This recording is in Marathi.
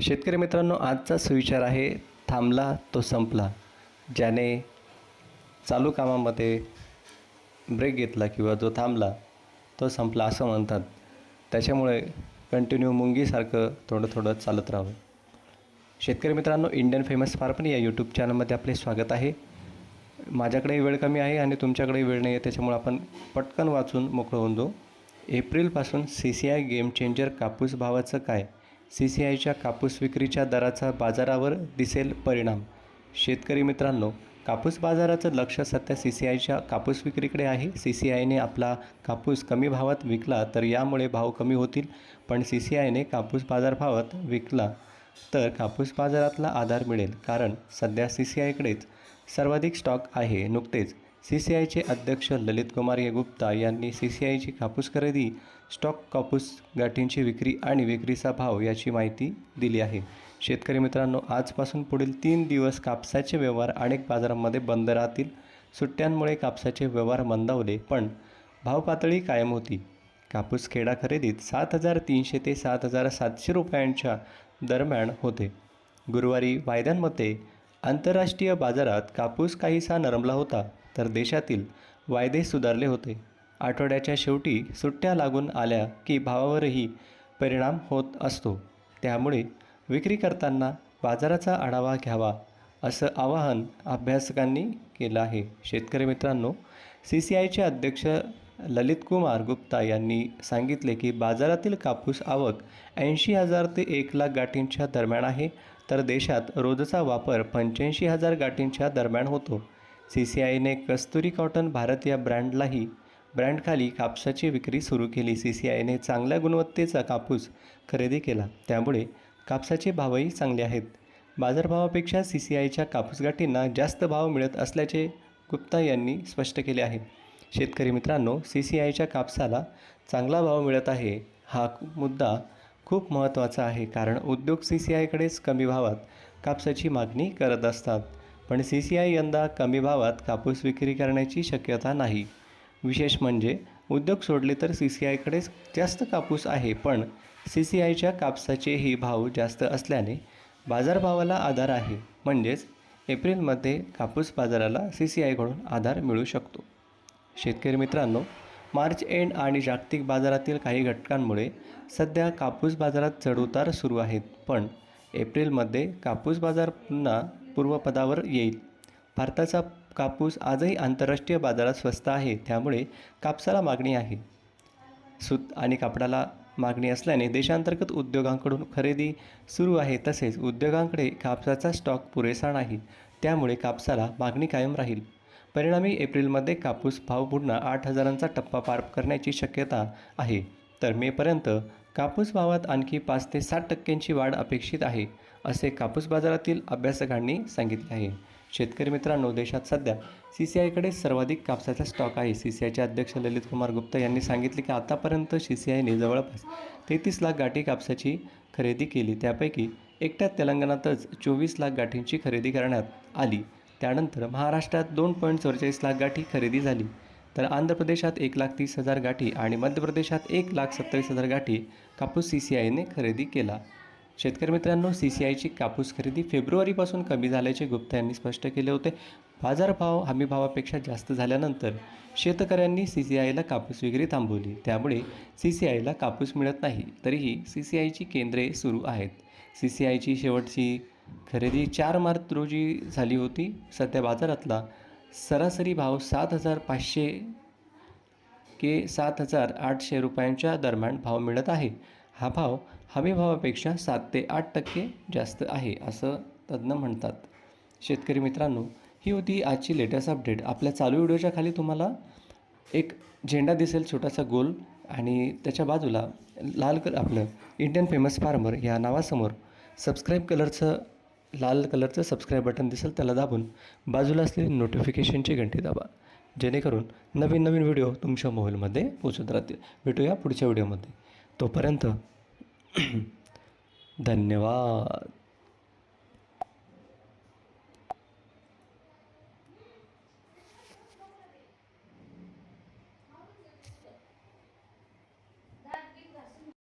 शेतकरी मित्रांनो आजचा सुविचार आहे थांबला तो संपला. ज्याने चालू कामामध्ये ब्रेक घेतला किंवा जो थांबला तो संपला असं म्हणतात. त्याच्यामुळे कंटिन्यू मुंगीसारखं थोडं थोडं चालत राहावं. शेतकरी मित्रांनो इंडियन फेमस फार्मर या यूट्यूब चॅनलमध्ये आपले स्वागत आहे. माझ्याकडे वेळ कमी आहे आणि तुमच्याकडे वेळ नाही आहे त्याच्यामुळे आपण पटकन वाचून मोकळं होऊन जाऊ. एप्रिलपासून C C I game changer कापूस भावाचं काय? सी सी आयच्या कापूस विक्रीच्या दराचा बाजारावर दिसेल परिणाम. शेतकरी मित्रांनो कापूस बाजाराचं लक्ष सध्या सी सी आयच्या कापूस विक्रीकडे आहे. सी सी आयने आपला कापूस कमी भावात विकला तर यामुळे भाव कमी होतील पण सी सी आयने कापूस बाजारभावात विकला तर कापूस बाजारातला आधार मिळेल कारण सध्या सी सी आयकडेच सर्वाधिक स्टॉक आहे नुकतेच. सी सी आयचे अध्यक्ष ललित कुमार ये गुप्ता यांनी सी सी आयची कापूस खरेदी स्टॉक कापूस गाठींची विक्री आणि विक्रीचा भाव याची माहिती दिली आहे. शेतकरी मित्रांनो आजपासून पुढील तीन दिवस कापसाचे व्यवहार अनेक बाजारांमध्ये बंद राहतील. सुट्ट्यांमुळे कापसाचे व्यवहार मंदावले पण भाव पातळी कायम होती. कापूस खेडा खरेदीत सात हजार तीनशे ते सात हजार सातशे रुपयांच्या दरम्यान होते. गुरुवारी वायद्यांमध्ये आंतरराष्ट्रीय बाजारात कापूस काहीसा नरमला होता. तर देशातील वायदे सुधारले होते. आठवड्याच्या शेवटी सुट्ट्या लागून आल्या की भावावरही परिणाम होत असतो. त्यामुळे विक्री करताना बाजाराचा आढावा घ्यावा असं आवाहन अभ्यासकांनी केलं आहे. शेतकरी मित्रांनो सी सी आयचे अध्यक्ष ललित कुमार गुप्ता यांनी सांगितले की बाजारातील कापूस आवक ऐंशी हजार ते एक लाख गाठींच्या दरम्यान आहे तर देशात रोजचा वापर पंच्याऐंशी हजार गाठींच्या दरम्यान होतो. सी सी आयने कस्तुरी कॉटन भारत या ब्रँडलाही ब्रँडखाली कापसाची विक्री सुरू केली. सी सी आयने चांगल्या गुणवत्तेचा कापूस खरेदी केला. त्यामुळे कापसाचे भावही चांगले आहेत. बाजारभावापेक्षा सी सी आयच्या कापूस गाठींना जास्त भाव मिळत असल्याचे गुप्ता यांनी स्पष्ट केले आहे. शेतकरी मित्रांनो सी सी आयच्या कापसाला चांगला भाव मिळत आहे हा मुद्दा खूप महत्त्वाचा आहे. कारण उद्योग सी सी आयकडेच कमी भावात कापसाची मागणी करत असतात. पण सी सी आय यंदा कमी भावात कापूस विक्री करण्याची शक्यता नाही. विशेष म्हणजे उद्योग सोडले तर सी सी आयकडेच जास्त कापूस आहे पण सी सी आयच्या कापसाचेही भाव जास्त असल्याने बाजारभावाला आधार आहे. म्हणजेच एप्रिलमध्ये कापूस बाजाराला सी सी आयकडून आधार मिळू शकतो. शेतकरी मित्रांनो मार्च एंड आणि जागतिक बाजारातील काही घटकांमुळे सध्या कापूस बाजारात चढउतार सुरू आहेत पण एप्रिलमध्ये कापूस बाजार पुन्हा पूर्वपदावर येईल. भारताचा कापूस आजही आंतरराष्ट्रीय बाजारात स्वस्त आहे त्यामुळे कापसाला मागणी आहे. सूत आणि कापडाला मागणी असल्याने देशांतर्गत उद्योगांकडून खरेदी सुरू आहे तसेच उद्योगांकडे कापसाचा स्टॉक पुरेसा नाही त्यामुळे कापसाला मागणी कायम राहील. परिणामी एप्रिलमध्ये कापूस भाव पुन्हा आठ हजारांचा टप्पा पार करण्याची शक्यता आहे. तर मेपर्यंत कापूस भावात आणखी पाच ते सात टक्क्यांची वाढ अपेक्षित आहे असे कापूस बाजारातील अभ्यासकांनी सांगितले आहे. शेतकरी मित्रांनो देशात सध्या सी सी आयकडे सर्वाधिक कापसाचा स्टॉक आहे. सी सी आयचे अध्यक्ष ललित कुमार गुप्ता यांनी सांगितले की आतापर्यंत सी सी आयने जवळपास तेहतीस लाख गाठी कापसाची खरेदी केली. त्यापैकी एकट्यात तेलंगणातच चोवीस लाख गाठींची खरेदी करण्यात आली. त्यानंतर महाराष्ट्रात दोन पॉईंट चौवेचाळीस लाख गाठी खरेदी झाली. तर आंध्र प्रदेशात एक लाख तीस हजार गाठी आणि मध्य प्रदेशात एक लाख सत्तावीस हजार गाठी कापूस सी सी आयने खरेदी केला. शेतकरी मित्रांनो सी सी आयची कापूस खरेदी फेब्रुवारीपासून कमी झाल्याचे गुप्ता यांनी स्पष्ट केले होते. बाजारभाव हमीभावापेक्षा जास्त झाल्यानंतर शेतकऱ्यांनी सी सी आयला कापूस विक्री थांबवली. त्यामुळे सी सी आयला कापूस मिळत नाही. तरीही सी सी आयची केंद्रे सुरू आहेत. सी सी आयची शेवटची खरेदी चार मार्च रोजी झाली होती. सध्या बाजारातला सरासरी भाव सात हजार पाचशे के सात हजार आठशे रुपयांच्या दरम्यान भाव मिळत आहे. हा भाव हमी भावापेक्षा सात ते आठ टक्के जास्त आहे असं तज्ज्ञ म्हणतात. शेतकरी मित्रांनो ही होती आजची लेटेस्ट अपडेट आपल्या चालू व्हिडिओच्या खाली तुम्हाला एक झेंडा दिसेल छोटासा गोल आणि त्याच्या बाजूला लाल कल आपलं इंडियन फेमस फार्मर या नावासमोर सबस्क्राईब कलरचं लाल कलरचं सबस्क्राईब बटन दिसेल त्याला दाबून बाजूला असलेली नोटिफिकेशनची घंटी दाबा. जेणेकरून नवीन नवीन व्हिडिओ तुमच्या मोबाईलमध्ये पोचत राहतील. भेटूया पुढच्या व्हिडिओमध्ये तोपर्यंत धन्यवाद.